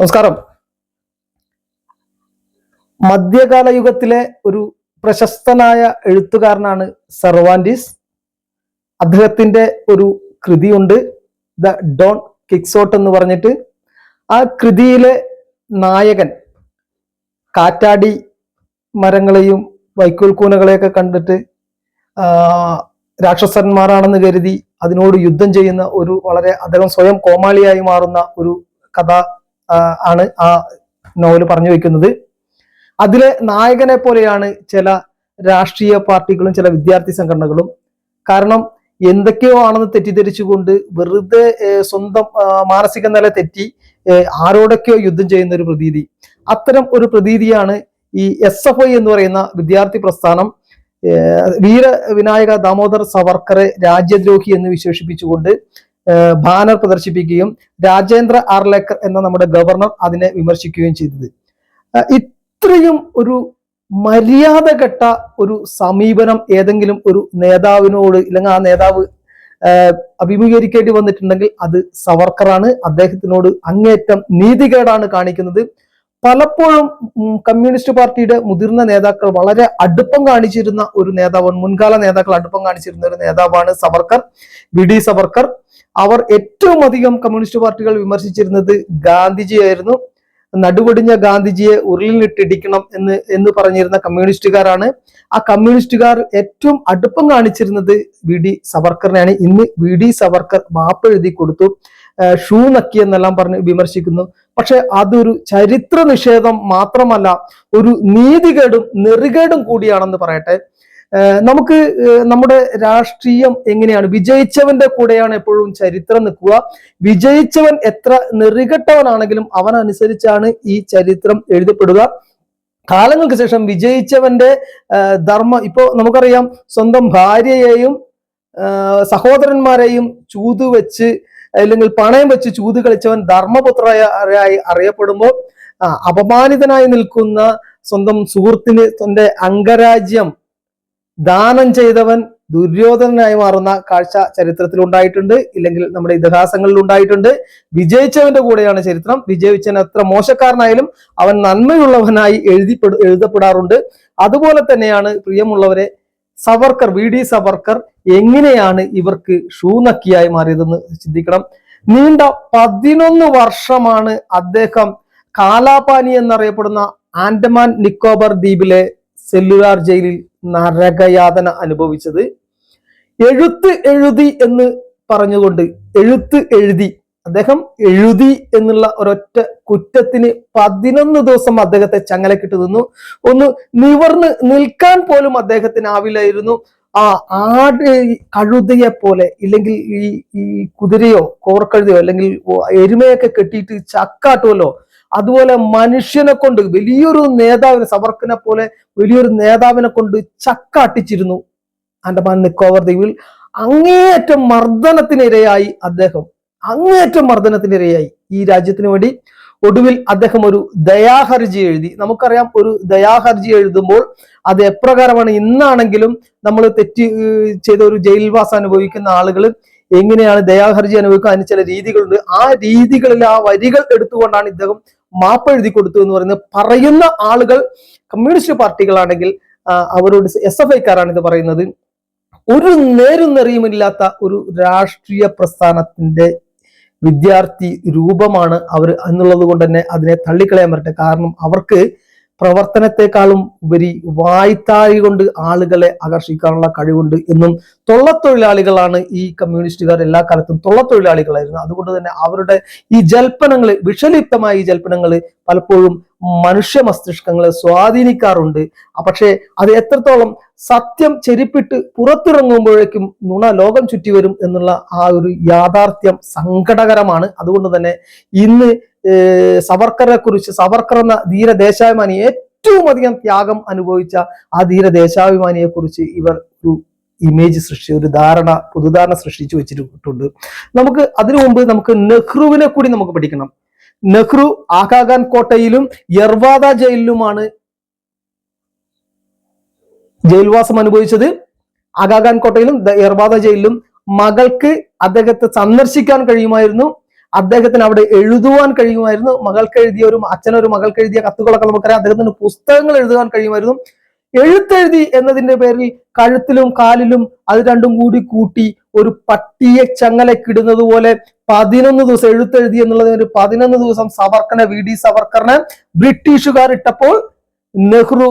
നമസ്കാരം. മധ്യകാല യുഗത്തിലെ ഒരു പ്രശസ്തനായ എഴുത്തുകാരനാണ് സെർവാൻഡിസ്. അദ്ദേഹത്തിന്റെ ഒരു കൃതിയുണ്ട് ദ ഡോൺ കിക്സോട്ട് എന്ന് പറഞ്ഞിട്ട്. ആ കൃതിയിലെ നായകൻ കാറ്റാടി മരങ്ങളെയും വൈക്കോൽ കൂനകളെയൊക്കെ കണ്ടിട്ട് രാക്ഷസന്മാരാണെന്ന് കരുതി അതിനോട് യുദ്ധം ചെയ്യുന്ന ഒരു വളരെ അദ്ദേഹം സ്വയം കോമാളിയായി മാറുന്ന ഒരു കഥ ആണ് ആ നോവൽ പറഞ്ഞു വെക്കുന്നത് അതിലെ നായകനെ പോലെയാണ് ചില രാഷ്ട്രീയ പാർട്ടികളും ചില വിദ്യാർത്ഥി സംഘടനകളും. കാരണം എന്തൊക്കെയോ ആണെന്ന് തെറ്റിദ്ധരിച്ചുകൊണ്ട് വെറുതെ സ്വന്തം മാനസിക നില തെറ്റി ആരോടൊക്കെയോ യുദ്ധം ചെയ്യുന്ന ഒരു പ്രതീതി. അത്തരം ഒരു പ്രതീതിയാണ് ഈ എസ് എഫ് ഐ എന്ന് പറയുന്ന വിദ്യാർത്ഥി പ്രസ്ഥാനം വീര വിനായക ദാമോദർ സവർക്കറെ രാജ്യദ്രോഹി എന്ന് വിശേഷിപ്പിച്ചുകൊണ്ട് ബാനർ പ്രദർശിപ്പിക്കുകയും രാജേന്ദ്ര ആർലേക്കർ എന്ന നമ്മുടെ ഗവർണർ അതിനെ വിമർശിക്കുകയും ചെയ്തത്. ഇത്രയും ഒരു മര്യാദ കെട്ട ഒരു സമീപനം ഏതെങ്കിലും ഒരു നേതാവിനോട് ഇല്ലെങ്കിൽ ആ നേതാവ് അഭിമുഖീകരിക്കേണ്ടി വന്നിട്ടുണ്ടെങ്കിൽ അത് സവർക്കറാണ്. അദ്ദേഹത്തിനോട് അങ്ങേറ്റം നീതികേടാണ് കാണിക്കുന്നത്. പലപ്പോഴും കമ്മ്യൂണിസ്റ്റ് പാർട്ടിയുടെ മുതിർന്ന നേതാക്കൾ വളരെ അടുപ്പം കാണിച്ചിരുന്ന ഒരു നേതാവാണ് മുൻകാല നേതാക്കൾ അടുപ്പം കാണിച്ചിരുന്ന ഒരു നേതാവാണ് സവർക്കർ വി ഡി സവർക്കർ. അവർ ഏറ്റവും അധികം കമ്മ്യൂണിസ്റ്റ് പാർട്ടികൾ വിമർശിച്ചിരുന്നത് ഗാന്ധിജിയായിരുന്നു. നടുപൊടിഞ്ഞ ഗാന്ധിജിയെ ഉരുളിലിട്ടിടിക്കണം എന്ന് എന്ന് പറഞ്ഞിരുന്ന കമ്മ്യൂണിസ്റ്റുകാരാണ്. ആ കമ്മ്യൂണിസ്റ്റുകാർ ഏറ്റവും അടുപ്പം കാണിച്ചിരുന്നത് വി ഡി സവർക്കറിനെയാണ്. ഇന്ന് വി ഡി സവർക്കർ മാപ്പ് എഴുതി കൊടുത്തു. ഷൂ നക്കി എന്നെല്ലാം പറഞ്ഞ് വിമർശിക്കുന്നു. പക്ഷെ അതൊരു ചരിത്ര നിഷേധം മാത്രമല്ല ഒരു നീതികേടും നെറികേടും കൂടിയാണെന്ന് പറയട്ടെ. നമുക്ക് നമ്മുടെ രാഷ്ട്രീയം എങ്ങനെയാണ്? വിജയിച്ചവന്റെ കൂടെയാണ് എപ്പോഴും ചരിത്രം നിൽക്കുക. വിജയിച്ചവൻ എത്ര നെറികെട്ടവനാണെങ്കിലും അവനനുസരിച്ചാണ് ഈ ചരിത്രം എഴുതപ്പെടുക. കാലങ്ങൾക്ക് ശേഷം വിജയിച്ചവന്റെ ധർമ്മം ഇപ്പോ നമുക്കറിയാം സ്വന്തം ഭാര്യയെയും സഹോദരന്മാരെയും ചൂത് വെച്ച് അല്ലെങ്കിൽ പണയം വെച്ച് ചൂത് കളിച്ചവൻ ധർമ്മപുത്രയായി അറിയപ്പെടുമ്പോൾ അപമാനിതനായി നിൽക്കുന്ന സ്വന്തം സുഹൃത്തിന് തന്റെ അംഗരാജ്യം ദാനം ചെയ്തവൻ ദുര്യോധനനായി മാറുന്ന കാഴ്ച ചരിത്രത്തിൽ ഉണ്ടായിട്ടുണ്ട്. ഇല്ലെങ്കിൽ നമ്മുടെ ഇതിഹാസങ്ങളിൽ ഉണ്ടായിട്ടുണ്ട്. വിജയിച്ചവന്റെ കൂടെയാണ് ചരിത്രം. വിജയിച്ചവൻ എത്ര മോശക്കാരനായാലും അവൻ നന്മയുള്ളവനായി എഴുതിപ്പെടു എഴുതപ്പെടാറുണ്ട്. അതുപോലെ തന്നെയാണ് പ്രിയമുള്ളവരെ സവർക്കർ വി ഡി സവർക്കർ എങ്ങനെയാണ് ഇവർക്ക് ഷൂനക്കിയായി മാറിയതെന്ന് ചിന്തിക്കണം. നീണ്ട പതിനൊന്ന് വർഷമാണ് അദ്ദേഹം കാലാപാനി എന്നറിയപ്പെടുന്ന ആൻഡമാൻ നിക്കോബർ ദ്വീപിലെ സെല്ലുലാർ ജയിലിൽ നരകയാതന അനുഭവിച്ചത്. എഴുത്ത് എഴുതി എന്ന് പറഞ്ഞുകൊണ്ട് എഴുത്ത് എഴുതി അദ്ദേഹം എഴുതി എന്നുള്ള ഒരൊറ്റ കുറ്റത്തിന് പതിനൊന്ന് ദിവസം അദ്ദേഹത്തെ ചങ്ങലക്കിട്ട് നിന്നു. ഒന്ന് നിവർന്ന് നിൽക്കാൻ പോലും അദ്ദേഹത്തിന് ആവില്ലായിരുന്നു ആ ആട് കഴുതയെ പോലെ ഇല്ലെങ്കിൽ ഈ ഈ കുതിരയോ കോർക്കഴുതയോ അല്ലെങ്കിൽ എരുമയൊക്കെ കെട്ടിയിട്ട് ചക്കാട്ടുമല്ലോ അതുപോലെ മനുഷ്യനെ കൊണ്ട് വലിയൊരു നേതാവിനെ സവർക്കനെ പോലെ വലിയൊരു നേതാവിനെ കൊണ്ട് ചക്കാട്ടിച്ചിരുന്നു ആൻഡമാൻ നിക്കോബർ ദ്വീപിൽ അങ്ങേയറ്റം മർദ്ദനത്തിനിരയായി അദ്ദേഹം. അങ്ങേയറ്റം മർദ്ദനത്തിനിരയായി ഈ രാജ്യത്തിന് വേണ്ടി. ഒടുവിൽ അദ്ദേഹം ഒരു ദയാഹർജി എഴുതി. നമുക്കറിയാം ഒരു ദയാഹർജി എഴുതുമ്പോൾ അത് എപ്രകാരമാണ് ഇന്നാണെങ്കിലും നമ്മൾ തെറ്റ് ചെയ്ത ഒരു ജയിൽവാസം അനുഭവിക്കുന്ന ആളുകൾ എങ്ങനെയാണ് ദയാഹർജി അനുഭവിക്കുക അതിന് ചില രീതികളുണ്ട്. ആ രീതികളിൽ ആ വരികൾ എടുത്തുകൊണ്ടാണ് ഇദ്ദേഹം മാപ്പ് എഴുതി കൊടുത്തു എന്ന് പറയുന്നത് പറയുന്ന ആളുകൾ കമ്മ്യൂണിസ്റ്റ് പാർട്ടികളാണെങ്കിൽ അവരോട് എസ് എഫ് ഐക്കാരാണ് ഇത് പറയുന്നത്. ഒരു നേരും നെറിയുമില്ലാത്ത ഒരു രാഷ്ട്രീയ പ്രസ്ഥാനത്തിന്റെ വിദ്യാർത്ഥി രൂപമാണ് അവർ എന്നുള്ളത് കൊണ്ട് തന്നെ അതിനെ തള്ളിക്കളയാൻ പറ്റട്ടെ കാരണം അവർക്ക് പ്രവർത്തനത്തെക്കാളും ഉപരി വായ്ത്താഴി കൊണ്ട് ആളുകളെ ആകർഷിക്കാനുള്ള കഴിവുണ്ട് എന്നും തൊള്ളത്തൊഴിലാളികളാണ് ഈ കമ്മ്യൂണിസ്റ്റുകാർ എല്ലാ കാലത്തും തൊള്ളത്തൊഴിലാളികളായിരുന്നു. അതുകൊണ്ട് തന്നെ അവരുടെ ഈ ജൽപ്പനങ്ങൾ വിഷലിപ്തമായ ഈ ജൽപ്പനങ്ങൾ പലപ്പോഴും മനുഷ്യ മസ്തിഷ്കങ്ങളെ സ്വാധീനിക്കാറുണ്ട്. പക്ഷേ അത് എത്രത്തോളം സത്യം ചെരിപ്പിട്ട് പുറത്തിറങ്ങുമ്പോഴേക്കും നുണ ലോകം ചുറ്റി വരും എന്നുള്ള ആ ഒരു യാഥാർത്ഥ്യം സങ്കടകരമാണ്. അതുകൊണ്ട് തന്നെ ഇന്ന് സവർക്കറെ കുറിച്ച് സവർക്കർ എന്ന ധീരദേശാഭിമാനി ഏറ്റവും അധികം ത്യാഗം അനുഭവിച്ച ആ ധീരദേശാഭിമാനിയെ കുറിച്ച് ഇവർ ഒരു ഇമേജ് സൃഷ്ടി ഒരു ധാരണ പൊതുധാരണ സൃഷ്ടിച്ചു വെച്ചിട്ടുണ്ട്. നമുക്ക് അതിനു മുമ്പ് നമുക്ക് നെഹ്റുവിനെ കൂടി നമുക്ക് പഠിക്കണം. നെഹ്റു ആഖാഖാൻ കോട്ടയിലും യർവാദ ജയിലിലുമാണ് ജയിൽവാസം അനുഭവിച്ചത്. ആഖാഖാൻ കോട്ടയിലും യർവാദ ജയിലിലും മകൾക്ക് അദ്ദേഹത്തെ സന്ദർശിക്കാൻ കഴിയുമായിരുന്നു. അദ്ദേഹത്തിന് അവിടെ എഴുതുവാൻ കഴിയുമായിരുന്നു. മകൾക്ക് എഴുതിയ ഒരു അച്ഛനൊരു മകൾക്ക് എഴുതിയ കത്തുകളൊക്കെ നമുക്കറിയാം. അദ്ദേഹത്തിന് പുസ്തകങ്ങൾ എഴുതുവാൻ കഴിയുമായിരുന്നു. എഴുത്തെഴുതി എന്നതിന്റെ പേരിൽ കഴുത്തിലും കാലിലും അത് രണ്ടും കൂടി കൂട്ടി ഒരു പട്ടിയെ ചങ്ങലക്കിടുന്നത് പോലെ പതിനൊന്ന് ദിവസം എഴുത്തെഴുതി എന്നുള്ളത് ഒരു പതിനൊന്ന് ദിവസം സവർക്കറിനെ വി ഡി സവർക്കറിനെ ബ്രിട്ടീഷുകാർ ഇട്ടപ്പോൾ നെഹ്റു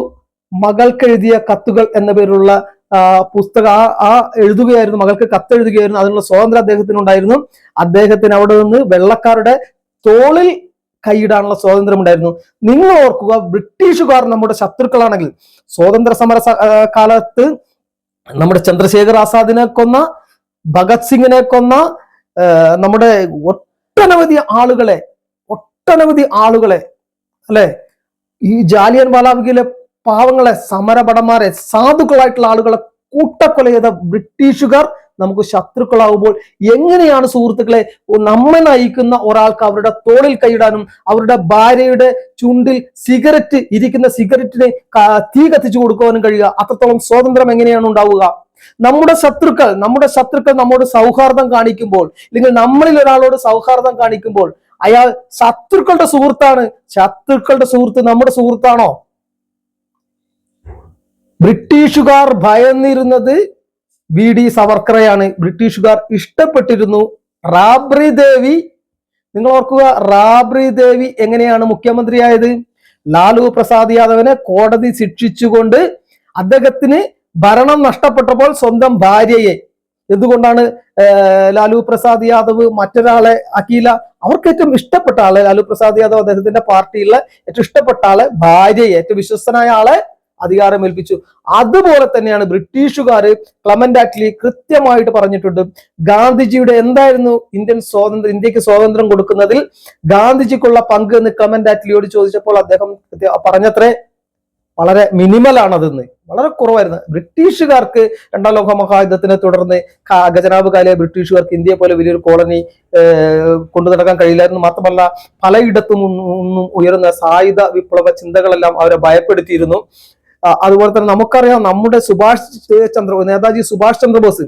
മകൾക്കെഴുതിയ കത്തുകൾ എന്ന പേരുള്ള പുസ്തകം ആ ആ എഴുതുകയായിരുന്നു മകൾക്ക് കത്തെഴുതുകയായിരുന്നു അതിനുള്ള സ്വാതന്ത്ര്യം അദ്ദേഹത്തിന് ഉണ്ടായിരുന്നു അദ്ദേഹത്തിന് അവിടെ നിന്ന് വെള്ളക്കാരുടെ തോളിൽ കൈയിടാനുള്ള സ്വാതന്ത്ര്യം ഉണ്ടായിരുന്നു നിങ്ങൾ ഓർക്കുക ബ്രിട്ടീഷുകാർ നമ്മുടെ ശത്രുക്കളാണെങ്കിൽ സ്വാതന്ത്ര്യ സമര കാലത്ത് നമ്മുടെ ചന്ദ്രശേഖർ ആസാദിനെ കൊന്ന ഭഗത് സിംഗിനെ കൊന്ന നമ്മുടെ ഒട്ടനവധി ആളുകളെ ഒട്ടനവധി ആളുകളെ അല്ലെ? ഈ ജാലിയൻ വാലാബിഗിലെ പാവങ്ങളെ സമരഭടന്മാരെ സാധുക്കളായിട്ടുള്ള ആളുകളെ കൂട്ടക്കൊല ചെയ്ത ബ്രിട്ടീഷുകാർ നമുക്ക് ശത്രുക്കളാവുമ്പോൾ എങ്ങനെയാണ് സുഹൃത്തുക്കളെ നമ്മെ നയിക്കുന്ന ഒരാൾക്ക് അവരുടെ തോളിൽ കൈയിടാനും അവരുടെ ഭാര്യയുടെ ചുണ്ടിൽ സിഗരറ്റ് ഇരിക്കുന്ന സിഗരറ്റിനെ തീ കത്തിച്ചു കൊടുക്കുവാനും കഴിയുക? അത്രത്തോളം സ്വാതന്ത്ര്യം എങ്ങനെയാണ് ഉണ്ടാവുക? നമ്മുടെ ശത്രുക്കൾ നമ്മുടെ ശത്രുക്കൾ നമ്മോട് സൗഹാർദ്ദം കാണിക്കുമ്പോൾ അല്ലെങ്കിൽ നമ്മളിൽ ഒരാളോട് സൗഹാർദ്ദം കാണിക്കുമ്പോൾ അയാൾ ശത്രുക്കളുടെ സുഹൃത്താണ്. ശത്രുക്കളുടെ സുഹൃത്ത് നമ്മുടെ സുഹൃത്താണോ? ബ്രിട്ടീഷുകാർ ഭയന്നിരുന്നത് വി ഡി സവർക്കറെയാണ്. ബ്രിട്ടീഷുകാർ ഇഷ്ടപ്പെട്ടിരുന്നു. റാബ്രി ദേവി നിങ്ങൾ ഓർക്കുക റാബ്രി ദേവി എങ്ങനെയാണ് മുഖ്യമന്ത്രിയായത്? ലാലു പ്രസാദ് യാദവിനെ കോടതി ശിക്ഷിച്ചുകൊണ്ട് അദ്ദേഹത്തിന് ഭരണം നഷ്ടപ്പെട്ടപ്പോൾ സ്വന്തം ഭാര്യയെ. എന്തുകൊണ്ടാണ് ലാലു പ്രസാദ് യാദവ് മറ്റൊരാളെ അഖില അവർക്ക് ഏറ്റവും ഇഷ്ടപ്പെട്ട ആളെ ലാലു പ്രസാദ് യാദവ് അദ്ദേഹത്തിന്റെ പാർട്ടിയിലെ ഏറ്റവും ഇഷ്ടപ്പെട്ട ആളെ ഭാര്യയെ ഏറ്റവും വിശ്വസ്തനായ ആളെ അധികാരം ഏൽപ്പിച്ചു. അതുപോലെ തന്നെയാണ് ബ്രിട്ടീഷുകാർ ക്ലമന്റ് ആറ്റ്ലി കൃത്യമായിട്ട് പറഞ്ഞിട്ടുണ്ട്. ഗാന്ധിജിയുടെ എന്തായിരുന്നു ഇന്ത്യൻ സ്വാതന്ത്ര്യം ഇന്ത്യയ്ക്ക് സ്വാതന്ത്ര്യം കൊടുക്കുന്നതിൽ ഗാന്ധിജിക്കുള്ള പങ്ക് എന്ന് ക്ലമന്റ് ആറ്റ്ലിയോട് ചോദിച്ചപ്പോൾ അദ്ദേഹം പറഞ്ഞത്രേ വളരെ മിനിമൽ ആണതെന്ന്. വളരെ കുറവായിരുന്നു. ബ്രിട്ടീഷുകാർക്ക് രണ്ടാം ലോക മഹായുദ്ധത്തിനെ തുടർന്ന് ഗജനാബ് കാലിയ ബ്രിട്ടീഷുകാർക്ക് ഇന്ത്യയെ പോലെ വലിയൊരു കോളനി കൊണ്ടു നടക്കാൻ കഴിയില്ലായിരുന്നു. മാത്രമല്ല പലയിടത്തും ഉയരുന്ന സായുധ വിപ്ലവ ചിന്തകളെല്ലാം അവരെ ഭയപ്പെടുത്തിയിരുന്നു. അതുപോലെ തന്നെ നമുക്കറിയാം നമ്മുടെ സുഭാഷ് ചന്ദ്ര നേതാജി സുഭാഷ് ചന്ദ്രബോസ്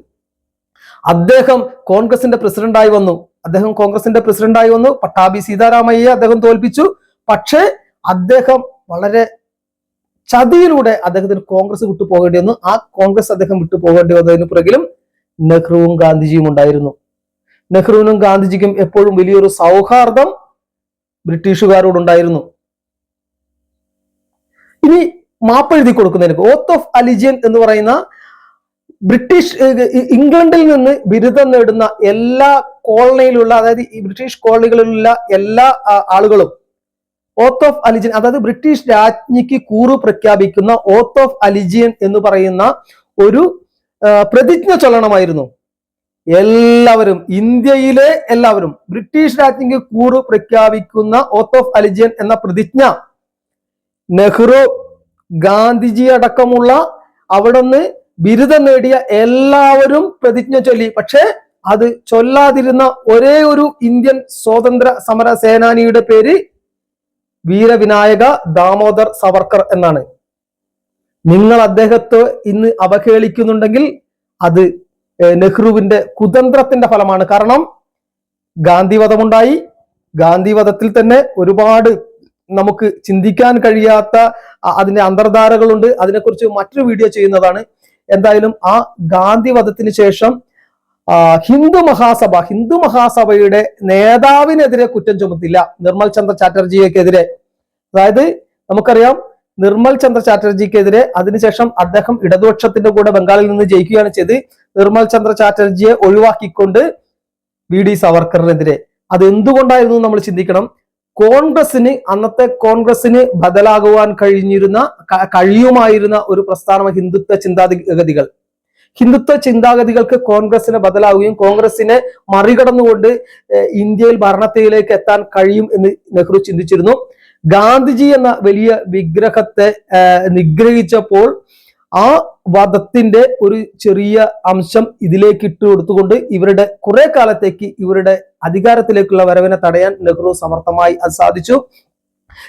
അദ്ദേഹം കോൺഗ്രസിന്റെ പ്രസിഡന്റായി വന്നു. അദ്ദേഹം കോൺഗ്രസിന്റെ പ്രസിഡന്റായി വന്നു. പട്ടാഭി സീതാരാമയ്യെ അദ്ദേഹം തോൽപ്പിച്ചു. പക്ഷേ അദ്ദേഹം വളരെ ചതിയിലൂടെ അദ്ദേഹത്തിന് കോൺഗ്രസ് വിട്ടു പോകേണ്ടി വന്നു. ആ കോൺഗ്രസ് അദ്ദേഹം വിട്ടു പോകേണ്ടി വന്നതിന് പുറകിലും നെഹ്റുവും ഗാന്ധിജിയും ഉണ്ടായിരുന്നു. നെഹ്റുവിനും ഗാന്ധിജിക്കും എപ്പോഴും വലിയൊരു സൗഹാർദ്ദം ബ്രിട്ടീഷുകാരോടുണ്ടായിരുന്നു. ഇനി മാപ്പെഴുതി കൊടുക്കുന്നതിന് ഓത്ത് ഓഫ് അലിജിയൻ എന്ന് പറയുന്ന ബ്രിട്ടീഷ് ഇംഗ്ലണ്ടിൽ നിന്ന് ബിരുദം നേടുന്ന എല്ലാ കോളനിയിലുള്ള അതായത് ഈ ബ്രിട്ടീഷ് കോളനികളിലുള്ള എല്ലാ ആളുകളും ഓത്ത് ഓഫ് അലിജിയൻ അതായത് ബ്രിട്ടീഷ് രാജ്ഞിക്ക് കൂറു പ്രഖ്യാപിക്കുന്ന ഓത്ത് ഓഫ് അലിജിയൻ എന്ന് പറയുന്ന ഒരു പ്രതിജ്ഞ ചൊല്ലണമായിരുന്നു. എല്ലാവരും ഇന്ത്യയിലെ എല്ലാവരും ബ്രിട്ടീഷ് രാജ്ഞിക്ക് കൂറു പ്രഖ്യാപിക്കുന്ന ഓത്ത് ഓഫ് അലിജിയൻ എന്ന പ്രതിജ്ഞ നെഹ്റു ഗാന്ധിജി അടക്കമുള്ള അവിടുന്ന് ബിരുദം നേടിയ എല്ലാവരും പ്രതിജ്ഞ ചൊല്ലി. പക്ഷേ അത് ചൊല്ലാതിരുന്ന ഒരേ ഒരു ഇന്ത്യൻ സ്വാതന്ത്ര്യ സമര സേനാനിയുടെ പേര് വീരവിനായക ദാമോദർ സവർക്കർ എന്നാണ്. നിങ്ങൾ അദ്ദേഹത്തെ ഇന്ന് അവഹേളിക്കുന്നുണ്ടെങ്കിൽ അത് നെഹ്റുവിന്റെ കുതന്ത്രത്തിന്റെ ഫലമാണ്. കാരണം ഗാന്ധിവധമുണ്ടായി. ഗാന്ധിവധത്തിൽ തന്നെ ഒരുപാട് നമുക്ക് ചിന്തിക്കാൻ കഴിയാത്ത അതിന്റെ അന്തർധാരകളുണ്ട്. അതിനെക്കുറിച്ച് മറ്റൊരു വീഡിയോ ചെയ്യുന്നതാണ്. എന്തായാലും ആ ഗാന്ധി ഗാന്ധിവധത്തിന് ശേഷം ഹിന്ദു മഹാസഭ ഹിന്ദു മഹാസഭയുടെ നേതാവിനെതിരെ കുറ്റം ചുമത്തില്ല നിർമ്മൽ ചന്ദ്ര ചാറ്റർജിക്കെതിരെ അതായത് നമുക്കറിയാം നിർമ്മൽ ചന്ദ്ര ചാറ്റർജിക്കെതിരെ അതിനുശേഷം അദ്ദേഹം ഇടതുപക്ഷത്തിന്റെ കൂടെ ബംഗാളിൽ നിന്ന് ജയിക്കുകയാണ് ചെയ്ത് നിർമ്മൽ ചന്ദ്ര ചാറ്റർജിയെ ഒഴിവാക്കിക്കൊണ്ട് വി ഡി സവർക്കറിനെതിരെ. അത് എന്തുകൊണ്ടായിരുന്നു നമ്മൾ ചിന്തിക്കണം? കോൺഗ്രസിന് അന്നത്തെ കോൺഗ്രസിന് ബദലാകുവാൻ കഴിഞ്ഞിരുന്ന കഴിയുമായിരുന്ന ഒരു പ്രസ്ഥാനം ഹിന്ദുത്വ ചിന്താഗതികൾ. ഹിന്ദുത്വ ചിന്താഗതികൾക്ക് കോൺഗ്രസിന് ബദലാവുകയും കോൺഗ്രസിനെ മറികടന്നുകൊണ്ട് ഇന്ത്യയിൽ ഭരണത്തിലേക്ക് എത്താൻ കഴിയും എന്ന് നെഹ്റു ചിന്തിച്ചിരുന്നു. ഗാന്ധിജി എന്ന വലിയ വിഗ്രഹത്തെ നിഗ്രഹിച്ചപ്പോൾ ആ വധത്തിന്റെ ഒരു ചെറിയ അംശം ഇതിലേക്ക് ഇട്ട് കൊടുത്തുകൊണ്ട് ഇവരുടെ കുറെ കാലത്തേക്ക് ഇവരുടെ അധികാരത്തിലേക്കുള്ള വരവിനെ തടയാൻ നെഹ്റു സമർത്ഥമായി അത് സാധിച്ചു.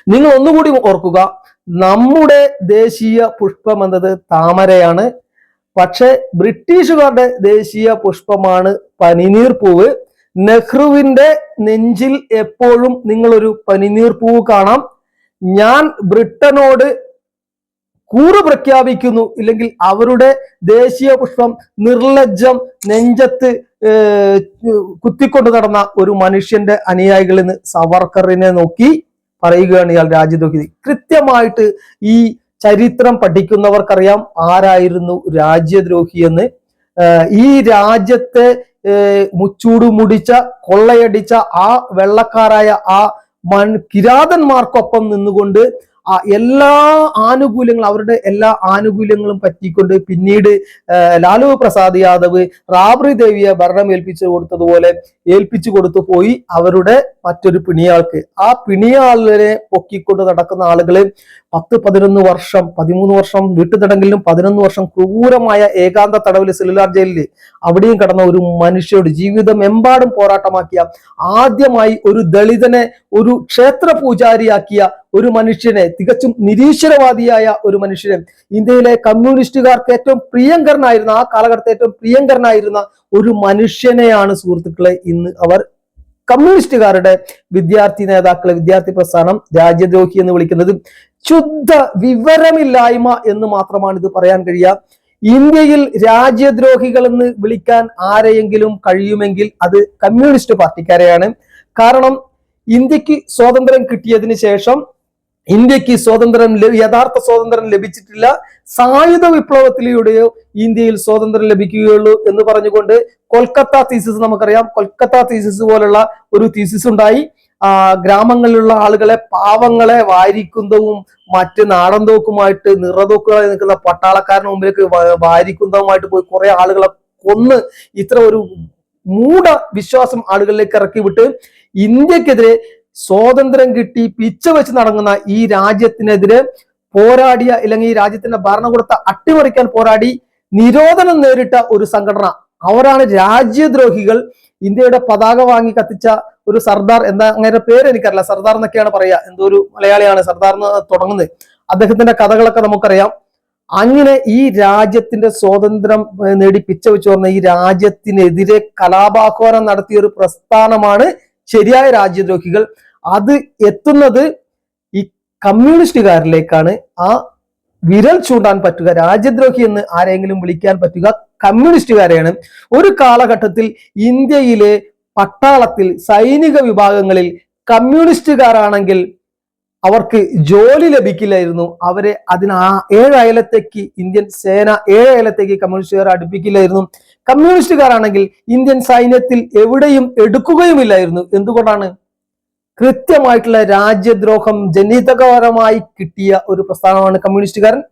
നിങ്ങൾ ഒന്നുകൂടി ഓർക്കുക നമ്മുടെ ദേശീയ പുഷ്പം എന്നത് താമരയാണ്. പക്ഷെ ബ്രിട്ടീഷുകാരുടെ ദേശീയ പുഷ്പമാണ് പനിനീർ പൂവ്. നെഹ്റുവിന്റെ നെഞ്ചിൽ എപ്പോഴും നിങ്ങളൊരു പനിനീർ പൂവ് കാണാം. ഞാൻ ബ്രിട്ടനോട് കൂറ് പ്രഖ്യാപിക്കുന്നു. ഇല്ലെങ്കിൽ അവരുടെ ദേശീയ പുഷ്പം നിർലജ്ജം നെഞ്ചത്ത് കുത്തിക്കൊണ്ട് നടന്ന ഒരു മനുഷ്യന്റെ അനുയായികളിൽ നിന്ന് സവർക്കറിനെ നോക്കി പറയുകയാണ് ഇയാൾ രാജ്യദ്രോഹി. കൃത്യമായിട്ട് ഈ ചരിത്രം പഠിക്കുന്നവർക്കറിയാം ആരായിരുന്നു രാജ്യദ്രോഹി എന്ന്. ഈ രാജ്യത്തെ മുച്ചൂട് മുടിച്ച കൊള്ളയടിച്ച ആ വെള്ളക്കാരായ ആ മൺ കിരാതന്മാർക്കൊപ്പം നിന്നുകൊണ്ട് എല്ലാ ആനുകൂല്യങ്ങളും അവരുടെ എല്ലാ ആനുകൂല്യങ്ങളും പറ്റിക്കൊണ്ട് പിന്നീട് ലാലു പ്രസാദ് യാദവ് റാബ്രി ദേവിയെ ഭരണം ഏൽപ്പിച്ചു കൊടുത്തതുപോലെ ഏൽപ്പിച്ചു കൊടുത്തു പോയി അവരുടെ മറ്റൊരു പിണിയാൾക്ക്. ആ പിണിയാളിനെ പൊക്കിക്കൊണ്ട് നടക്കുന്ന ആളുകൾ പത്ത് പതിനൊന്ന് വർഷം പതിമൂന്ന് വർഷം വീട്ടുതടങ്കലിലും പതിനൊന്ന് വർഷം ക്രൂരമായ ഏകാന്ത തടവിൽ സെല്ലുലാർ ജയിലിൽ അവിടെയും കടന്ന ഒരു മനുഷ്യരുടെ ജീവിതം എമ്പാടും പോരാട്ടമാക്കിയ ആദ്യമായി ഒരു ദളിതനെ ഒരു ക്ഷേത്ര പൂജാരിയാക്കിയ ഒരു മനുഷ്യനെ തികച്ചും നിരീശ്വരവാദിയായ ഒരു മനുഷ്യനെ ഇന്ത്യയിലെ കമ്മ്യൂണിസ്റ്റുകാർക്ക് ഏറ്റവും പ്രിയങ്കരനായിരുന്ന ആ കാലഘട്ടത്തെ ഏറ്റവും പ്രിയങ്കരനായിരുന്ന ഒരു മനുഷ്യനെയാണ് സുഹൃത്തുക്കളെ ഇന്ന് അവർ കമ്മ്യൂണിസ്റ്റുകാരുടെ വിദ്യാർത്ഥി നേതാക്കളെ വിദ്യാർത്ഥി പ്രസ്ഥാനം രാജ്യദ്രോഹി എന്ന് വിളിക്കുന്നത് ശുദ്ധ വിവരമില്ലായ്മ എന്ന് മാത്രമാണ് ഇത് പറയാൻ കഴിയുക. ഇന്ത്യയിൽ രാജ്യദ്രോഹികൾ എന്ന് വിളിക്കാൻ ആരെയെങ്കിലും കഴിയുമെങ്കിൽ അത് കമ്മ്യൂണിസ്റ്റ് പാർട്ടിക്കാരെയാണ്. കാരണം ഇന്ത്യയ്ക്ക് സ്വാതന്ത്ര്യം കിട്ടിയതിന് ശേഷം ഇന്ത്യയ്ക്ക് സ്വാതന്ത്ര്യം യഥാർത്ഥ സ്വാതന്ത്ര്യം ലഭിച്ചിട്ടില്ല. സായുധ വിപ്ലവത്തിലൂടെയോ ഇന്ത്യയിൽ സ്വാതന്ത്ര്യം ലഭിക്കുകയുള്ളൂ എന്ന് പറഞ്ഞുകൊണ്ട് കൊൽക്കത്ത തീസിസ് നമുക്കറിയാം. കൊൽക്കത്ത തീസിസ് പോലുള്ള ഒരു തീസിസ് ഉണ്ടായി. ആ ഗ്രാമങ്ങളിലുള്ള ആളുകളെ പാവങ്ങളെ വാരിക്കുന്നതും മറ്റ് നാടൻ തോക്കുമായിട്ട് നിറതോക്കുകളായി നിൽക്കുന്ന പട്ടാളക്കാരന് മുമ്പിലേക്ക് വാരിക്കുന്തവുമായിട്ട് പോയി കുറെ ആളുകളെ കൊന്ന് ഇത്ര ഒരു മൂഢ വിശ്വാസം ആളുകളിലേക്ക് ഇറക്കി വിട്ട് ഇന്ത്യക്കെതിരെ സ്വാതന്ത്ര്യം കിട്ടി പിച്ച വെച്ച് നടങ്ങുന്ന ഈ രാജ്യത്തിനെതിരെ പോരാടിയ അല്ലെങ്കിൽ ഈ രാജ്യത്തിന്റെ ഭരണകൂടത്തെ അട്ടിമറിക്കാൻ പോരാടി നിരോധനം നേരിട്ട ഒരു സംഘടന. അവരാണ് രാജ്യദ്രോഹികൾ. ഇന്ത്യയുടെ പതാക വാങ്ങി കത്തിച്ച ഒരു സർദാർ എന്താ അങ്ങനെ പേര് എനിക്കറിയില്ല. സർദാർ എന്നൊക്കെയാണ് പറയുക. എന്തോ ഒരു മലയാളിയാണ് സർദാർ എന്ന് തുടങ്ങുന്നത്. അദ്ദേഹത്തിന്റെ കഥകളൊക്കെ നമുക്കറിയാം. അങ്ങനെ ഈ രാജ്യത്തിന്റെ സ്വാതന്ത്ര്യം നേടി പിച്ച വെച്ച് വന്ന ഈ രാജ്യത്തിനെതിരെ കലാപാഹ്വാനം നടത്തിയ ഒരു പ്രസ്ഥാനമാണ് ശരിയായ രാജ്യദ്രോഹികൾ അത് എത്തുന്നത് ഈ കമ്മ്യൂണിസ്റ്റുകാരിലേക്കാണ്. ആ വിരൽ ചൂണ്ടാൻ പറ്റുക രാജ്യദ്രോഹി എന്ന് ആരെങ്കിലും വിളിക്കാൻ പറ്റുക കമ്മ്യൂണിസ്റ്റുകാരെയാണ്. ഒരു കാലഘട്ടത്തിൽ ഇന്ത്യയിലെ പട്ടാളത്തിൽ സൈനിക വിഭാഗങ്ങളിൽ കമ്മ്യൂണിസ്റ്റുകാരാണെങ്കിൽ അവർക്ക് ജോലി ലഭിക്കില്ലായിരുന്നു. അവരെ അതിന് ആ ഏഴയലത്തേക്ക് ഇന്ത്യൻ സേന ഏഴയലത്തേക്ക് കമ്മ്യൂണിസ്റ്റുകാർ അടുപ്പിക്കില്ലായിരുന്നു. കമ്മ്യൂണിസ്റ്റുകാരാണെങ്കിൽ ഇന്ത്യൻ സൈന്യത്തിൽ എവിടെയും എടുക്കുകയുമില്ലായിരുന്നു. എന്തുകൊണ്ടാണ്? കൃത്യമായിട്ടുള്ള രാജ്യദ്രോഹം ജനിതകപരമായി കിട്ടിയ ഒരു പ്രസ്ഥാനമാണ് കമ്മ്യൂണിസ്റ്റുകാരൻ.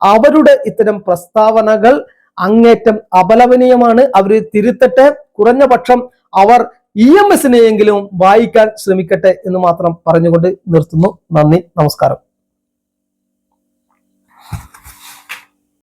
അവരുടെ ഇത്തരം പ്രസ്താവനകൾ അങ്ങേറ്റം അപലപനീയമാണ്. അവർ തിരുത്തട്ടെ കുറഞ്ഞ പക്ഷം അവർ ഇ എം എസിനെയെങ്കിലും വായിക്കാൻ ശ്രമിക്കട്ടെ എന്ന് മാത്രം പറഞ്ഞുകൊണ്ട് നിർത്തുന്നു. നന്ദി നമസ്കാരം.